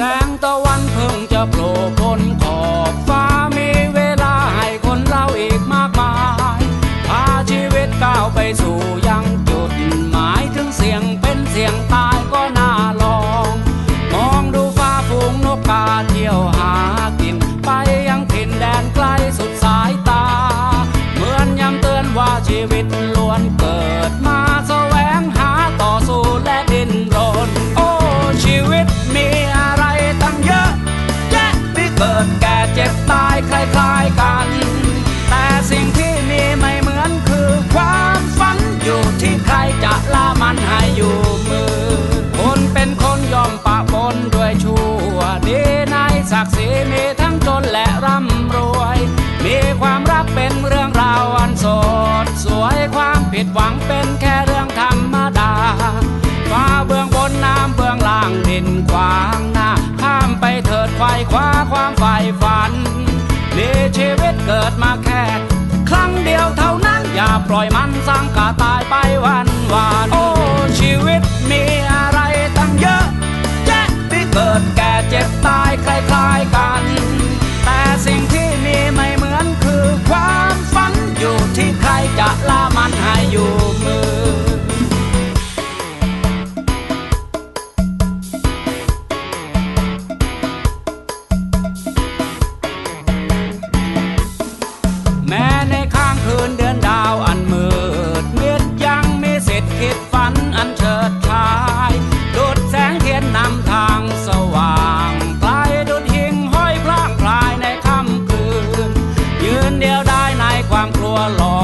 แสงตะวันเพิ่งจะโผล่บนขอบฟ้า เกิดแก่เจ็บตายคล้ายๆกัน แต่สิ่งที่มีไม่เหมือนคือความฝันอยู่ที่ใครจะละมันให้อยู่มือ คนเป็นคนยอมปะปนด้วยชั่วดีในศักดิ์ศรีมีทั้งจนและร่ำรวย มีความรักเป็นเรื่องราวอันสด สวยความผิดหวังเป็นแค่ คว้าความฝ่ายฝันมีชีวิตเกิดมาแค่ครั้งเดียวเท่านั้นอย่าปล่อยมันสร้งกาตายไปวันวานโอ้ชีวิตมีอะไร along.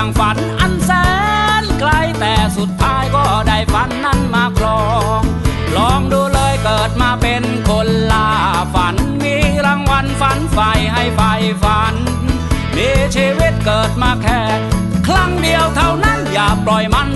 างฝันอันแสนไกลแต่สุดท้ายก็ได้ฝันนั้นมาครอง ลองดูเลยเกิดมาเป็นคนล่าฝัน มีรางวัลฝันใฝ่ให้ใฝ่ฝัน มีชีวิตเกิดมาแค่ ครั้งเดียวเท่านั้นอย่าปล่อยมัน